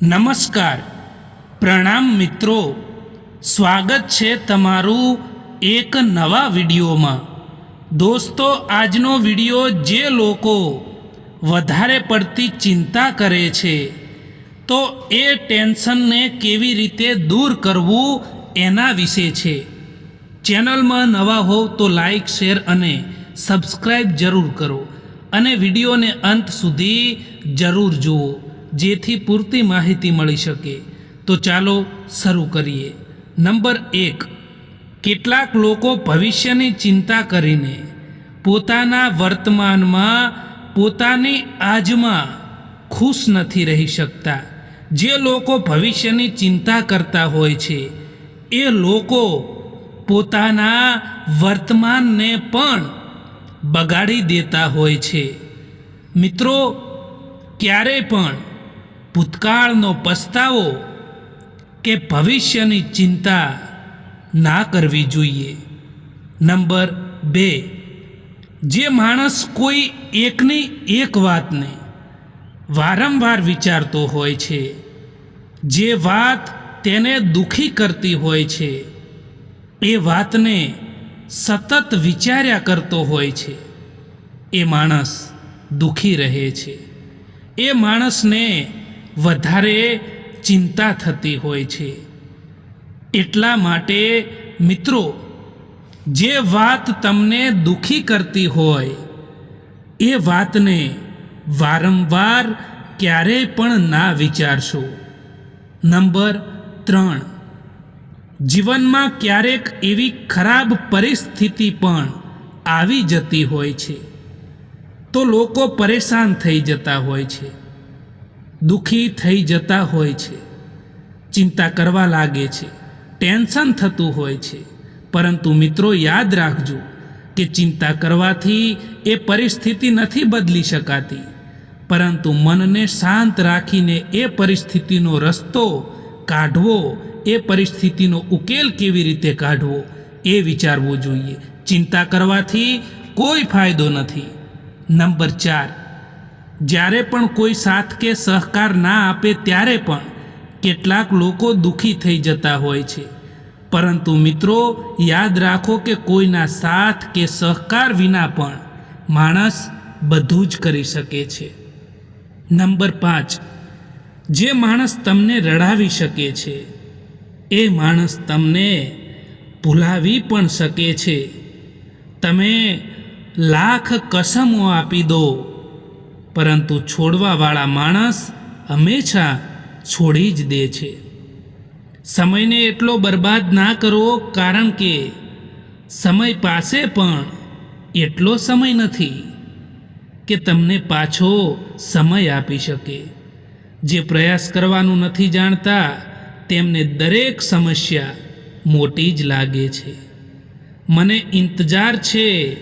નમસ્કાર. પ્રણામ મિત્રો. સ્વાગત છે તમારું એક નવા વિડીયોમાં. દોસ્તો, આજનો વીડિયો જે લોકો વધારે પડતી ચિંતા કરે છે, તો એ ટેન્શનને કેવી રીતે દૂર કરવું એના વિશે છે. ચેનલમાં નવા હોવ તો લાઈક, શેર અને સબસ્ક્રાઈબ જરૂર કરો અને વિડીયોને અંત સુધી જરૂર જુઓ. જેથી પૂરતી માહિતી મળી શકે. તો ચાલો શરૂ કરીએ. નંબર એક. કેટલાક લોકો ભવિષ્યની ચિંતા કરીને પોતાના વર્તમાનમાં પોતાની આજમાં ખુશ નથી રહી શકતા. જે લોકો ભવિષ્યની ચિંતા કરતા હોય છે, એ લોકો પોતાના વર્તમાનને પણ બગાડી દેતા હોય છે. મિત્રો ક્યારેય પણ ભૂતકાળનો પસ્તાવો કે ભવિષ્યની ચિંતા ના કરવી જોઈએ. નંબર બે, જે માણસ કોઈ એકની એક વાતને વારંવાર વિચારતો હોય છે, જે વાત તેને દુખી કરતી હોય છે, એ વાતને સતત વિચાર્યા કરતો હોય છે, એ માણસ દુખી રહે છે. એ માણસને વધારે ચિંતા થતી હોય છે. એટલા માટે મિત્રો, જે વાત તમને દુખી કરતી હોય, એ વાતને વારંવાર ક્યારેય પણ ના વિચારશો. નંબર ત્રણ. જીવનમાં ક્યારેક એવી ખરાબ પરિસ્થિતિ પણ આવી જતી હોય છે. તો લોકો પરેશાન થઈ જતા હોય છે. દુઃખી થઈ જતા હોય છે. ચિંતા કરવા લાગે છે. ટેન્શન થતું હોય છે. પરંતુ મિત્રો, યાદ રાખજો કે ચિંતા કરવાથી એ પરિસ્થિતિ નથી બદલી શકાતી. પરંતુ મનને શાંત રાખીને એ પરિસ્થિતિનો રસ્તો કાઢવો, એ પરિસ્થિતિનો ઉકેલ કેવી રીતે કાઢવો, એ વિચારવું જોઈએ. ચિંતા કરવાથી કોઈ ફાયદો નથી. નંબર ચાર જ્યારે પણ કોઈ સાથ કે સહકાર ના આપે ત્યારે પણ કેટલાક લોકો દુઃખી થઈ જતા હોય છે. પરંતુ મિત્રો, યાદ રાખો કે કોઈના સાથ કે સહકાર વિના પણ માણસ બધું જ કરી શકે છે. નંબર પાંચ. જે માણસ તમને રડાવી શકે છે, એ માણસ તમને ભૂલાવી પણ શકે છે. તમે લાખ કસમો આપી દો પરંતુ છોડવાવાળા માણસ હંમેશા છોડી જ દે છે. સમયને એટલો બરબાદ ના કરો કારણ કે સમય પાસે પણ એટલો સમય નથી કે તમને પાછો સમય આપી શકે. જે પ્રયાસ કરવાનું નથી જાણતા તેમને દરેક સમસ્યા મોટી જ લાગે છે. મને ઇંતજાર છે,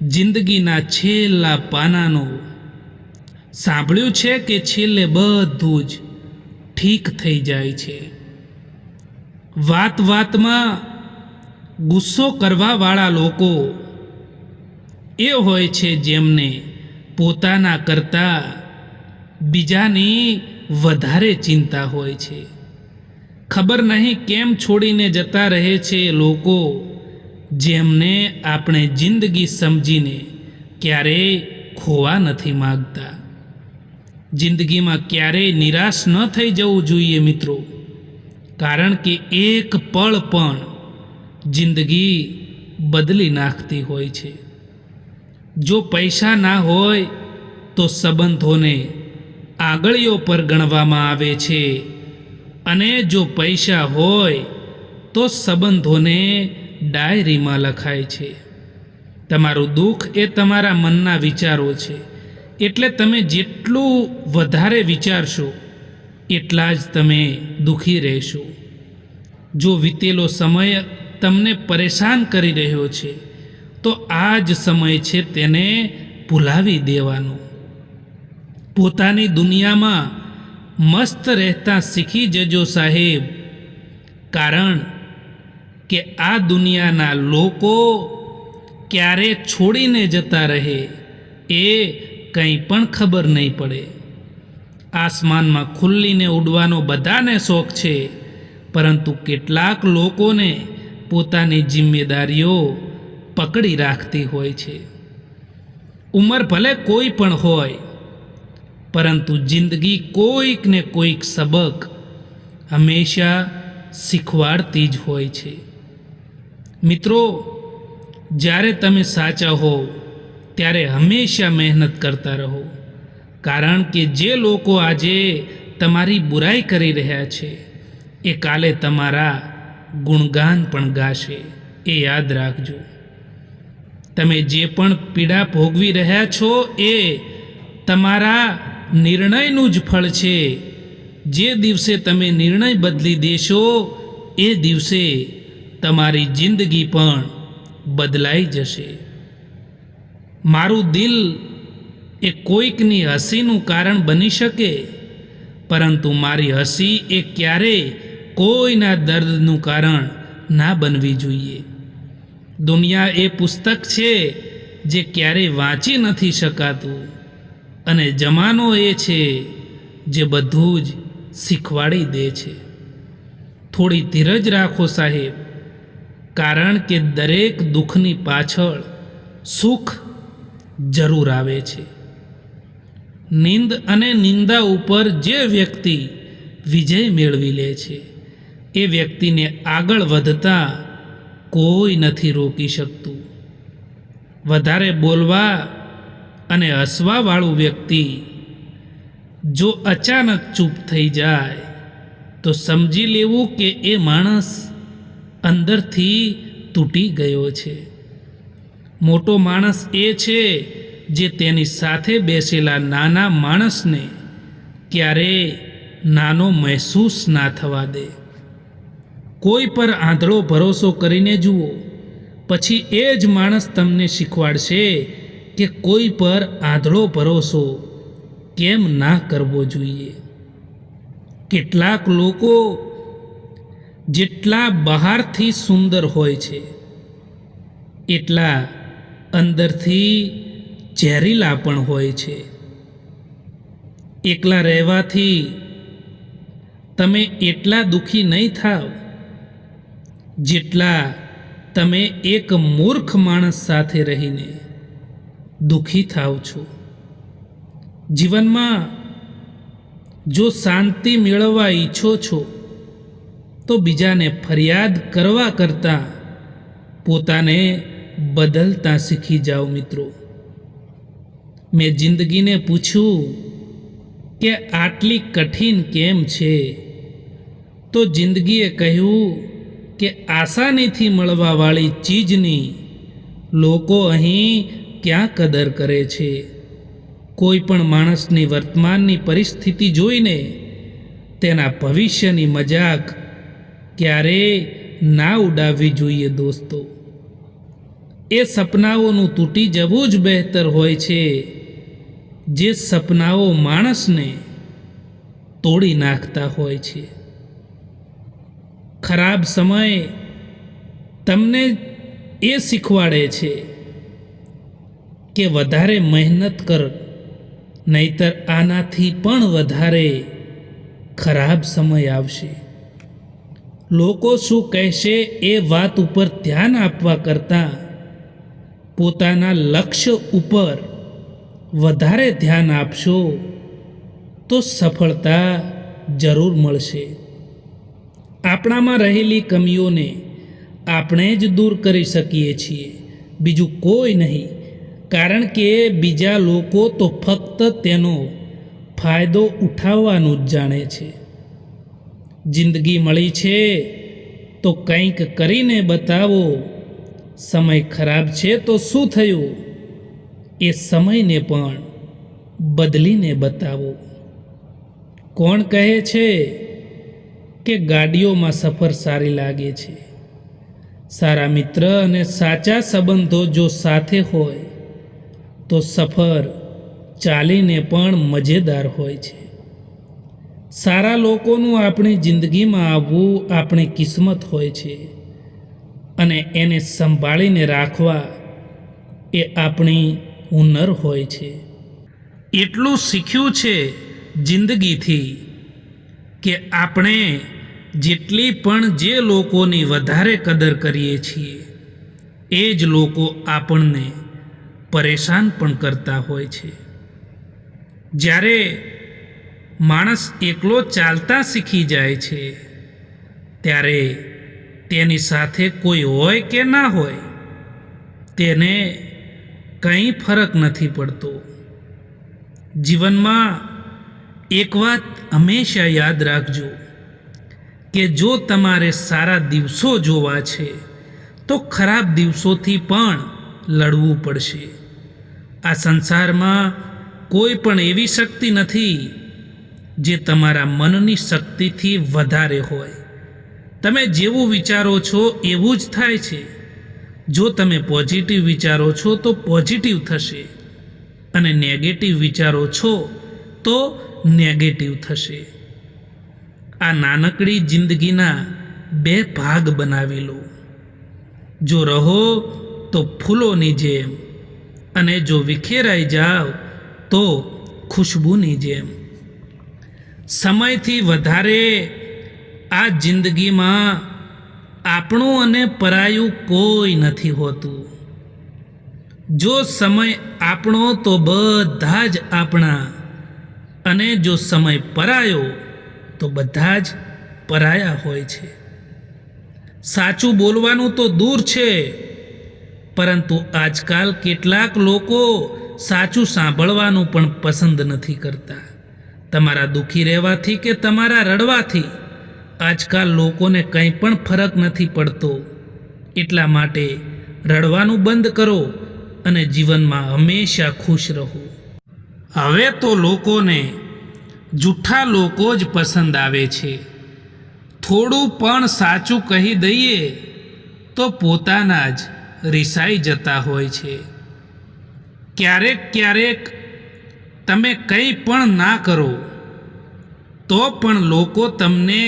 જિંદગીના છેલ્લા પાનાનો સાંભળ્યું છે કે છેલ્લે બધું જ ઠીક થઈ જાય છે. વાત વાતમાં ગુસ્સો કરવાવાળા લોકો એ હોય છે જેમને પોતાના કરતાં બીજાની વધારે ચિંતા હોય છે. ખબર નહીં કેમ છોડીને જતા રહે છે લોકો જેમને આપણે જિંદગી સમજીને ક્યારેય ખોવા નથી માગતા. જિંદગીમાં ક્યારેય નિરાશ ન થઈ જવું જોઈએ મિત્રો. કારણ કે એક પળ પણ જિંદગી બદલી નાખતી હોય છે. જો પૈસા ના હોય તો સંબંધોને આગળીઓ પર ગણવામાં આવે છે. અને જો પૈસા હોય તો સંબંધોને ડાયરીમાં લખાય છે. તમારું દુઃખ એ તમારા મનના વિચારો છે. એટલે તમે જેટલું વધારે વિચારશો, એટલા જ તમે દુઃખી રહેશો. જો વીતેલો સમય તમને પરેશાન કરી રહ્યો છે, તો આ જ સમય છે તેને ભૂલાવી દેવાનો. પોતાની દુનિયામાં મસ્ત રહેતા શીખી જજો સાહેબ, કારણ કે આ દુનિયાના લોકો ક્યારે છોડીને જતા રહે એ કંઈ પણ ખબર નહીં પડે. આસમાનમાં ખુલ્લીને ઉડવાનો બધાને શોખ છે, પરંતુ કેટલાક લોકોને પોતાની જિમ્મેદારીઓ પકડી રાખતી હોય છે. ઉંમર ભલે કોઈ પણ હોય, પરંતુ જિંદગી કોઈક ને કોઈક સબક હંમેશા શીખવાડતી જ હોય છે. મિત્રો, જ્યારે તમે સાચા હો ત્યારે હંમેશા મહેનત કરતા રહો. કારણ કે જે લોકો આજે તમારી બુરાઈ કરી રહ્યા છે, એ કાલે તમારા ગુણગાન પણ ગાશે, એ યાદ રાખજો. તમે જે પણ પીડા ભોગવી રહ્યા છો, એ તમારા નિર્ણયનું જ ફળ છે. જે દિવસે તમે નિર્ણય બદલી દેશો, એ દિવસે તમારી જિંદગી પણ બદલાઈ જશે. મારું દિલ એ કોઈકની હસીનું કારણ બની શકે, પરંતુ મારી હસી એ ક્યારેય કોઈના દર્દનું કારણ ના બનવી જોઈએ. દુનિયા એ પુસ્તક છે જે ક્યારેય વાંચી નથી શકાતું, અને જમાનો એ છે જે બધું જ શીખવાડી દે છે. થોડી ધીરજ રાખો સાહેબ, કારણ કે દરેક દુઃખની પાછળ સુખ જરૂર આવે છે. નિંદ અને નિંદા ઉપર જે વ્યક્તિ વિજય મેળવી લે છે, એ વ્યક્તિને આગળ વધતા કોઈ નથી રોકી શકતું. વધારે બોલવા અને હસવાવાળું વ્યક્તિ જો અચાનક ચૂપ થઈ જાય, તો સમજી લેવું કે એ માણસ અંદરથી તૂટી ગયો છે. મોટો માણસ એ છે જે તેની સાથે બેસેલા નાના માણસને ક્યારેય નાનો મહેસૂસ ના થવા દે. કોઈ પર આંધળો ભરોસો કરીને જુઓ. પછી એ જ માણસ તમને શીખવાડશે કે કોઈ પર આંધળો ભરોસો કેમ ના કરવો જોઈએ. કેટલાક લોકો જેટલા બહારથી સુંદર હોય છે, એટલા અંદરથી ઝેરીલા પણ હોય છે. એકલા રહેવાથી તમે એટલા દુઃખી નહીં થાવ જેટલા તમે એક મૂર્ખ માણસ સાથે રહીને દુઃખી થાવ છો. જીવનમાં જો શાંતિ મેળવવા ઈચ્છો છો, તો બીજાને ફરિયાદ કરવા કરતાં પોતાને બદલતા શીખી જાઓ મિત્રો. મેં જિંદગીને પૂછ્યું કે આટલી કઠિન કેમ છે? તો જિંદગીએ કહ્યું કે આસાનીથી મળવાવાળી ચીજની લોકો અહીં ક્યાં કદર કરે છે? કોઈ પણ માણસની વર્તમાનની પરિસ્થિતિ જોઈને તેના ભવિષ્યની મજાક ક્યારેય ના ઉડાવવી જોઈએ દોસ્તો. એ સપનાઓનું તૂટી જવું જ બહેતર હોય છે. જે સપનાઓ માણસને તોડી નાખતા હોય છે. ખરાબ સમય તમને એ શીખવાડે છે કે વધારે મહેનત કર, નહીતર આનાથી પણ વધારે ખરાબ સમય આવશે. લોકો શું કહેશે એ વાત ઉપર ધ્યાન આપવા કરતાં પોતાના લક્ષ્ય ઉપર વધારે ધ્યાન આપશો, તો સફળતા જરૂર મળશે. આપણામાં રહેલી કમીઓને આપણે જ દૂર કરી શકીએ છીએ. બીજું કોઈ નહીં, કારણ કે બીજા લોકો તો ફક્ત તેનો ફાયદો ઉઠાવવાનું જ જાણે છે. જિંદગી મળી છે, તો કંઈક કરીને બતાવો સમય ખરાબ છે તો શું થયું? એ સમયને પણ બદલીને બતાવો. કોણ કહે છે કે ગાડીઓમાં સફર સારી લાગે છે? સારા મિત્ર અને સાચા સંબંધો જો સાથે હોય, તો સફર ચાલીને પણ મજેદાર હોય છે. સારા લોકોનું આપણી જિંદગીમાં આવવું આપણી કિસ્મત હોય છે. અને એને સંભાળીને રાખવા એ આપણી હુનર હોય છે. એટલું શીખ્યું છે જિંદગીથી કે આપણે જેટલી પણ જે લોકોની વધારે કદર કરીએ છીએ, એ જ લોકો આપણને પરેશાન પણ કરતા હોય છે. જ્યારે માણસ એકલો ચાલતા શીખી જાય છે, ત્યારે તેની સાથે કોઈ હોય કે ના હોય, તેને કંઈ ફરક નથી પડતો. જીવનમાં એક વાત હંમેશા યાદ રાખજો કે જો તમારે સારા દિવસો જોવા છે, તો ખરાબ દિવસોથી પણ લડવું પડશે. આ સંસારમાં કોઈ પણ એવી શક્તિ નથી જે તમારા મનની શક્તિથી વધારે હોય. તમે જેવું વિચારો છો એવું જ થાય છે. જો તમે પોઝિટિવ વિચારો છો તો પોઝિટિવ થશે. અને નેગેટિવ વિચારો છો તો નેગેટિવ થશે. આ નાનકડી જિંદગીના બે ભાગ બનાવી જો રહો તો ફૂલોની જેમ અને જો વિખેરાઈ જાઓ તો ખુશ્બુની જેમ. સમયથી વધારે આ જિંદગીમાં આપણું અને પરાયું કોઈ નથી હોતું. જો સમય આપણો તો બધા જ આપણા અને જો સમય પરાયો તો બધા જ પરાયા હોય છે. સાચું બોલવાનું તો દૂર છે, પરંતુ આજકાલ કેટલાક લોકો સાચું સાંભળવાનું પણ પસંદ નથી કરતા. તમારા દુઃખી રહેવાથી કે તમારા રડવાથી? આજકાલ લોકોને કંઈ પણ ફરક નથી પડતો. એટલા માટે રડવાનું બંધ કરો અને જીવનમાં હંમેશા ખુશ રહો. હવે તો લોકોને જૂઠા લોકો જ પસંદ આવે છે. થોડું પણ સાચું કહી દઈએ તો પોતાના જ રિસાઈ જતા હોય છે. ક્યારેક ક્યારેક તમે કંઈ પણ ના કરો, તો પણ લોકો તમને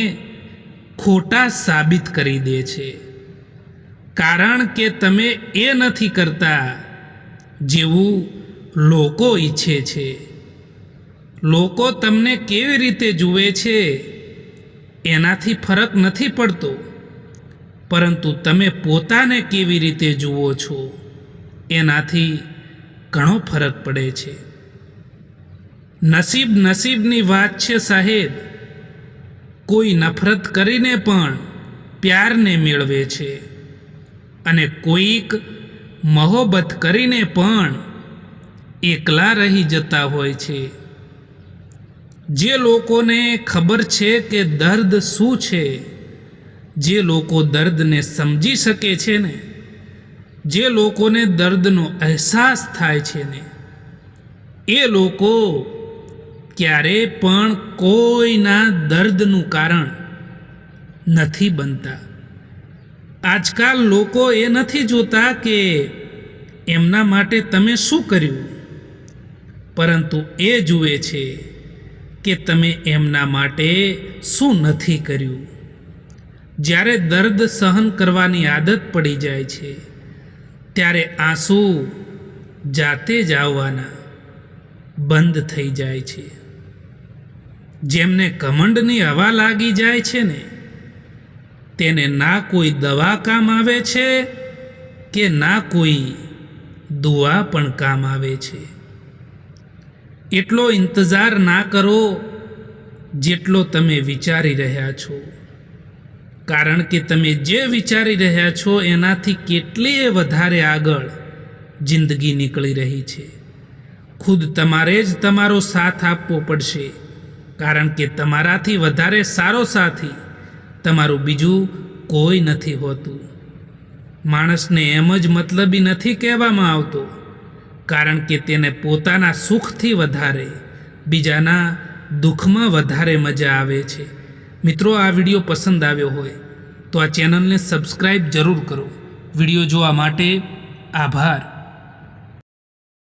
ખોટા સાબિત કરી દે છે. કારણ કે તમે એ નથી કરતા જેવું લોકો ઈચ્છે છે. લોકો તમને કેવી રીતે જુએ છે એનાથી ફરક નથી પડતો. પરંતુ તમે પોતાને કેવી રીતે જુઓ છો એનાથી ઘણો ફરક પડે છે. નસીબ નસીબની વાત છે સાહેબ. કોઈ નફરત કરીને પણ પ્યારને મેળવે છે. અને કોઈક મહોબત કરીને પણ એકલા રહી જતા હોય છે. જે લોકોને ખબર છે કે દર્દ શું છે, જે લોકો દર્દને સમજી શકે છે ને, જે લોકોને દર્દનો અહેસાસ થાય છે ને, એ લોકો ક્યારે પણ કોઈના દર્દનું કારણ નથી બનતા. આજકાલ લોકો એ નથી જોતા કે એમના માટે તમે શું કર્યું? પરંતુ એ જુએ છે કે તમે એમના માટે શું નથી કર્યું? જ્યારે દર્દ સહન કરવાની આદત પડી જાય છે, ત્યારે આંસુ જાતે જ આવવાના બંધ થઈ જાય છે. જેમને કમંડની હવા લાગી જાય છે ને, તેને ના કોઈ દવા કામ આવે છે કે ના કોઈ દુઆ પણ કામ આવે છે? એટલો ઇંતજાર ના કરો જેટલો તમે વિચારી રહ્યા છો. કારણ કે તમે જે વિચારી રહ્યા છો એનાથી કેટલીય વધારે આગળ જિંદગી નીકળી રહી છે. ખુદ તમારે જ તમારો સાથ આપવો પડશે. કારણ કે તમારાથી વધારે સારો સાથી તમારું બીજું કોઈ નથી હોતું. માણસને એમ જ મતલબી નથી કહેવામાં આવતો, કારણ કે તેને પોતાના સુખથી વધારે, બીજાના દુઃખમાં વધારે મજા આવે છે. મિત્રો, આ વીડિયો પસંદ આવ્યો હોય તો આ ચેનલને સબસ્ક્રાઈબ જરૂર કરો. વીડિયો જોવા માટે આભાર.